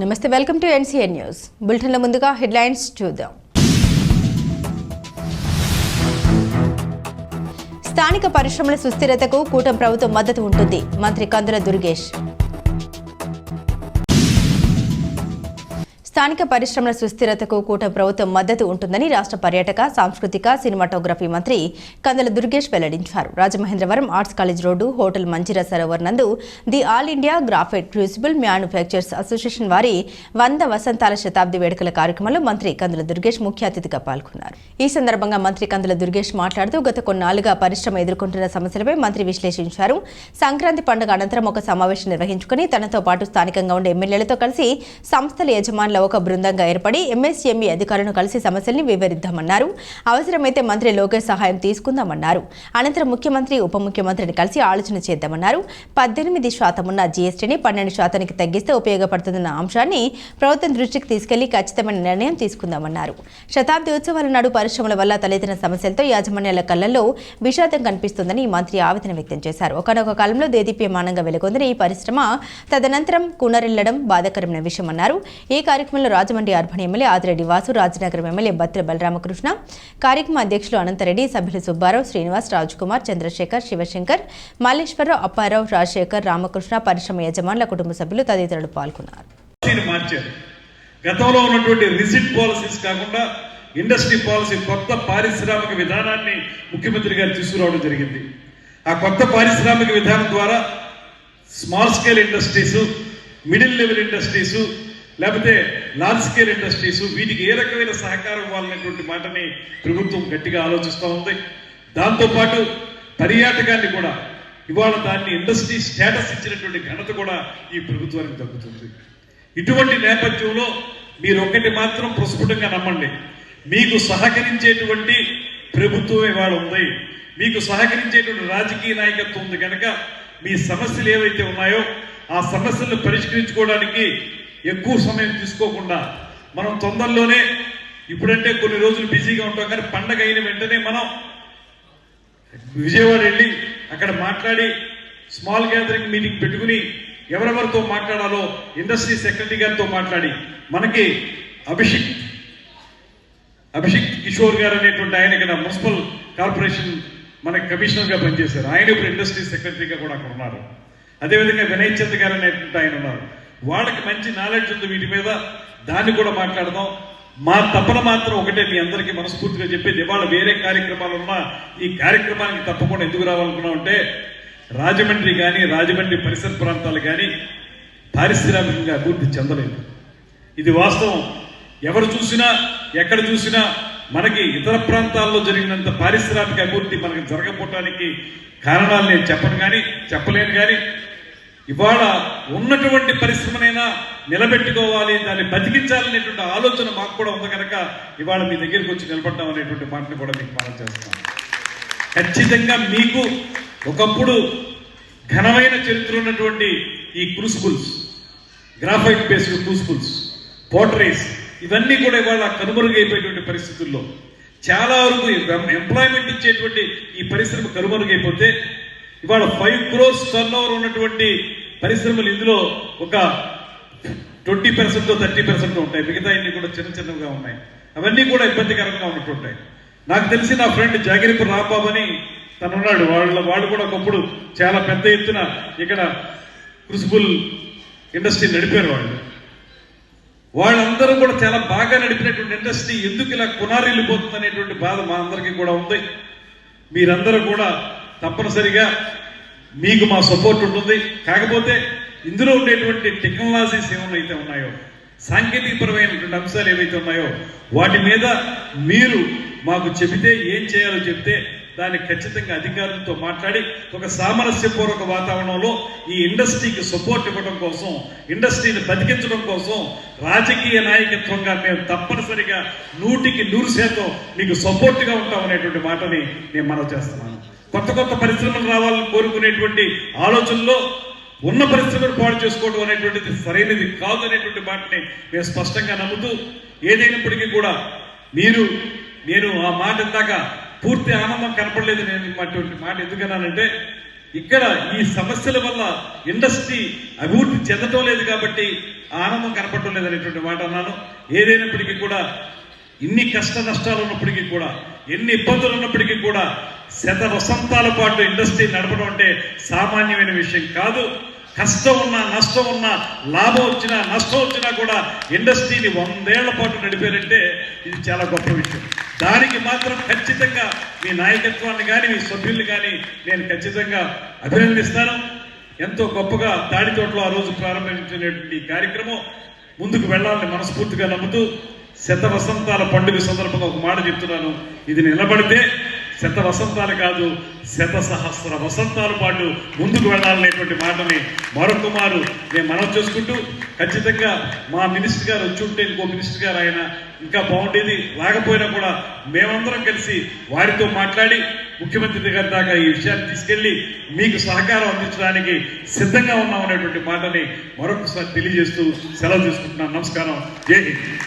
నమస్తే welcome to NCN news. బులెటిన్ల ముందుగా హెడ్లైన్స్ చూద్దాం. స్థానిక పరిశ్రమల సుస్థిరతకు కూటమి ప్రభుత్వం మద్దతు ఉంటుంది. మంత్రి కందుల దుర్గేష్. స్థానిక పరిశ్రమల సుస్థిరతకు కూటమి ప్రభుత్వం మద్దతు ఉంటుందని రాష్ట్ర పర్యాటక సాంస్కృతిక సినిమాటోగ్రఫీ మంత్రి కందల దుర్గేష్ వెల్లడించారు. Rajamahendravaram arts college road hotel Manjira Sarovar నందు the all India graphite crucible manufactures association వారి వంద వసంతాల శతాబ్ది వేడుకల కార్యక్రమంలో మంత్రి కందుల దుర్గేష్ ముఖ్య అతిథిగా పాల్గొన్నారు. ఈ సందర్భంగా మంత్రి కందుల దుర్గేష్ మాట్లాడుతూ గత కొన్నాళ్ళుగా పరిశ్రమ ఎదుర్కొంటున్న సమస్యలపై మంత్రి విశ్లేషించారు. సంక్రాంతి పండుగ అనంతరం ఒక సమావేశం నిర్వహించుకుని తనతో పాటు స్థానికంగా ఉండే ఎమ్మెల్యేలతో కలిసి సంస్థల యజమానుల ఒక బృందంగా ఏర్పడి ఎంఎస్ఎంఈ అధికారులను కలిసి సమస్యల్ని వివరిద్దామన్నారు. అవసరమైతే మంత్రి లోకేష్ సహాయం తీసుకుందామన్నారు. అనంతరం ముఖ్యమంత్రి ఉప ముఖ్యమంత్రిని కలిసి ఆలోచన చేద్దామన్నారు. పద్దెనిమిది శాతం ఉన్న జీఎస్టీని పన్నెండు శాతానికి తగ్గిస్తే ఉపయోగపడుతుందన్న అంశాన్ని ప్రభుత్వం దృష్టికి తీసుకెళ్ళి ఖచ్చితమైన నిర్ణయం తీసుకుందామన్నారు. శతాబ్ది ఉత్సవాల నాడు పరిశ్రమల వల్ల తలెత్తిన సమస్యలతో యాజమాన్యాల కళ్ళలో విషాదం కనిపిస్తుందని మంత్రి ఆవేదన వ్యక్తం చేశారు. ఒకనొక కాలంలో దేదీప్యమానంగా వెలుగొందిన ఈ పరిశ్రమ తదనంతరం కునరిల్లడం బాధాకరమైన విషయమన్నారు. ఈ కార్యక్రమంలో Rajahmundry urban MLA Adireddy Vasu Rajanagaram MLA Battula Balaramakrishna కార్యక్రమ అధ్యక్షులు అనంతరెడ్డి సభ్యులు సుబ్బారావు శ్రీనివాస్ రాజ్కుమార్ చంద్రశేఖర్ శివశంకర్ మల్లేశ్వరరావు అప్పారావు రాజశేఖర్ రామకృష్ణ పరిశ్రమ యజమానుల కుటుంబ సభ్యులు తదితరులు పాల్గొన్నారు. గతంలో ఉన్నటువంటి రిజిట్ పాలసీస్ కాకుండా ఇండస్ట్రీ పాలసీ కొత్త పారిశ్రామిక విధానాన్ని ముఖ్యమంత్రి గారు తీసుకురావడం జరిగింది. ఆ కొత్త పారిశ్రామిక విధానం ద్వారా small scale industries middle level industries లేకపోతే లార్జ్ స్కేల్ ఇండస్ట్రీస్ వీటికి ఏ రకమైన సహకారం ఇవ్వాలనేటువంటి మాటని ప్రభుత్వం గట్టిగా ఆలోచిస్తూ ఉంది. దాంతోపాటు పర్యాటకాన్ని కూడా ఇవాళ దాన్ని ఇండస్ట్రీ స్టేటస్ ఇచ్చినటువంటి ఘనత కూడా ఈ ప్రభుత్వానికి దక్కుతుంది. ఇటువంటి నేపథ్యంలో మీరు ఒకటి మాత్రం ప్రస్ఫుటంగా నమ్మండి. మీకు సహకరించేటువంటి ప్రభుత్వం ఇవాళ ఉంది. మీకు సహకరించేటువంటి రాజకీయ నాయకత్వం ఉంది కనుక మీ సమస్యలు ఏవైతే ఉన్నాయో ఆ సమస్యలను పరిష్కరించుకోవడానికి ఎక్కువ సమయం తీసుకోకుండా మనం తొందరలోనే ఇప్పుడంటే కొన్ని రోజులు బిజీగా ఉంటాం కానీ పండగ అయిన వెంటనే మనం విజయవాడ వెళ్ళి అక్కడ మాట్లాడి స్మాల్ గ్యాదరింగ్ మీటింగ్ పెట్టుకుని ఎవరెవరితో మాట్లాడాలో ఇండస్ట్రీ సెక్రటరీ గారితో మాట్లాడి మనకి అభిషేక్ అభిషేక్ కిషోర్ గారు అనేటువంటి ఆయన ఇక్కడ మున్సిపల్ కార్పొరేషన్ మనకి కమిషనర్గా పనిచేశారు. ఆయన ఇప్పుడు ఇండస్ట్రీ సెక్రటరీగా కూడా అక్కడ ఉన్నారు. అదేవిధంగా వినయ్ చంద్ గారు అనేటువంటి ఆయన ఉన్నారు. వాళ్ళకి మంచి నాలెడ్జ్ ఉంది వీటి మీద. దాన్ని కూడా మాట్లాడదాం. మా తపన మాత్రం ఒకటే మీ అందరికీ మనస్ఫూర్తిగా చెప్పేది ఇవాళ వేరే కార్యక్రమాలు ఉన్నా ఈ కార్యక్రమానికి తప్పకుండా ఎందుకు రావాలనుకున్నామంటే రాజమండ్రి కానీ రాజమండ్రి పరిసర ప్రాంతాలు కానీ పారిశ్రామికంగా అభివృద్ధి చెందలేదు. ఇది వాస్తవం. ఎవరు చూసినా ఎక్కడ చూసినా మనకి ఇతర ప్రాంతాల్లో జరిగినంత పారిశ్రామిక అభివృద్ధి మనకి జరగకపోవటానికి కారణాలు నేను చెప్పను కానీ చెప్పలేను కానీ ఇవాళ ఉన్నటువంటి పరిశ్రమనైనా నిలబెట్టుకోవాలి దాన్ని బతికించాలనేటువంటి ఆలోచన మాకు కూడా ఉంది కనుక ఇవాళ మీ దగ్గరికి వచ్చి నిలబడ్డాం అనేటువంటి మాటను కూడా మీకు మనం చేస్తాం. ఖచ్చితంగా మీకు ఒకప్పుడు ఘనమైన చరిత్ర ఉన్నటువంటి ఈ క్రూసిబుల్స్ గ్రాఫైట్ బేస్డ్ క్రూసిబుల్స్ పోర్ట్రేస్ ఇవన్నీ కూడా ఇవాళ కనుమరుగైపోయేటువంటి పరిస్థితుల్లో. చాలా వరకు ఎంప్లాయ్మెంట్ ఇచ్చేటువంటి ఈ పరిశ్రమ కనుమరుగైపోతే ఇవాళ ఫైవ్ క్రోర్స్ టర్న్ ఓవర్ ఉన్నటువంటి పరిశ్రమలు ఇందులో ఒక ట్వంటీ పర్సెంట్ థర్టీ పర్సెంట్ ఉంటాయి. మిగతా అన్ని కూడా చిన్న చిన్నవిగా ఉన్నాయి. అవన్నీ కూడా ఇబ్బందికరంగా ఉన్నట్టుంటాయి. నాకు తెలిసి నా ఫ్రెండ్ జాగిరిపు రాంబాబు అని తను ఉన్నాడు వాళ్ళ వాళ్ళు కూడా ఒకప్పుడు చాలా పెద్ద ఎత్తున ఇక్కడ క్రుసిబుల్ ఇండస్ట్రీ నడిపారు వాళ్ళు. వాళ్ళందరూ కూడా చాలా బాగా నడిపినటువంటి ఇండస్ట్రీ ఎందుకు ఇలా కునారిల్లిపోతుంది అనేటువంటి బాధ మా అందరికీ కూడా ఉంది. మీరందరూ కూడా తప్పనిసరిగా మీకు మా సపోర్ట్ ఉంటుంది. కాకపోతే ఇందులో ఉండేటువంటి టెక్నాలజీస్ ఏమైతే ఉన్నాయో సాంకేతికపరమైనటువంటి అంశాలు ఏవైతే ఉన్నాయో వాటి మీద మీరు మాకు చెబితే ఏం చేయాలో చెప్తే దాన్ని ఖచ్చితంగా అధికారులతో మాట్లాడి ఒక సామరస్యపూర్వక వాతావరణంలో ఈ ఇండస్ట్రీకి సపోర్ట్ ఇవ్వడం కోసం ఇండస్ట్రీని బతికించడం కోసం రాజకీయ నాయకత్వంగా మేము తప్పనిసరిగా నూటికి నూరు శాతం మీకు సపోర్ట్గా ఉంటాం అనేటువంటి మాటని నేను మనవి చేస్తున్నాను. కొత్త కొత్త పరిశ్రమలు రావాలని కోరుకునేటువంటి ఆలోచనలో ఉన్న పరిశ్రమను పాడు చేసుకోవడం అనేటువంటిది సరైనది కాదు అనేటువంటి మాటని మేము స్పష్టంగా నమ్ముతూ ఏదైనప్పటికీ కూడా మీరు నేను ఆ మాట ఇందాక పూర్తి ఆనందం కనపడలేదు నేను అటువంటి మాట ఎందుకన్నానంటే ఇక్కడ ఈ సమస్యల వల్ల ఇండస్ట్రీ అభివృద్ధి చెందటం లేదు కాబట్టి ఆనందం కనపడటం లేదనేటువంటి మాట అన్నాను. ఏదైనప్పటికీ కూడా ఇన్ని కష్ట నష్టాలు ఉన్నప్పటికీ కూడా ఎన్ని ఇబ్బందులు ఉన్నప్పటికీ కూడా శత వసంతాల పాటు ఇండస్ట్రీ నడపడం అంటే సామాన్యమైన విషయం కాదు. కష్టం ఉన్నా నష్టం ఉన్నా లాభం వచ్చినా నష్టం వచ్చినా కూడా ఇండస్ట్రీని వందేళ్ళ పాటు నడిపారంటే ఇది చాలా గొప్ప విషయం. దానికి మాత్రం ఖచ్చితంగా మీ నాయకత్వాన్ని కానీ మీ సభ్యుల్ని కానీ నేను ఖచ్చితంగా అభినందిస్తాను. ఎంతో గొప్పగా తాడితోటలో ఆ రోజు ప్రారంభించినటువంటి కార్యక్రమం ముందుకు వెళ్ళాలని మనస్ఫూర్తిగా నమ్ముతూ శత వసంతాల పండుగ సందర్భంగా ఒక మాట చెప్తున్నాను. ఇది నిలబడితే శత వసంతాలు కాదు శత సహస్ర వసంతాల పాటు ముందుకు వెళ్ళాలనేటువంటి మాటని మరొకమారు మేము నేను మనం చేసుకుంటూ ఖచ్చితంగా మా మినిస్టర్ గారు వచ్చి ఉంటే ఇంకో మినిస్టర్ గారు ఆయన ఇంకా బాగుండేది. లేకపోయినా కూడా మేమందరం కలిసి వారితో మాట్లాడి ముఖ్యమంత్రి గారి దాకా ఈ విషయాన్ని తీసుకెళ్ళి మీకు సహకారం అందించడానికి సిద్ధంగా ఉన్నాం అనేటువంటి మాటని మరొకసారి తెలియజేస్తూ సెలవు తీసుకుంటున్నాను. నమస్కారం. జై హింద్.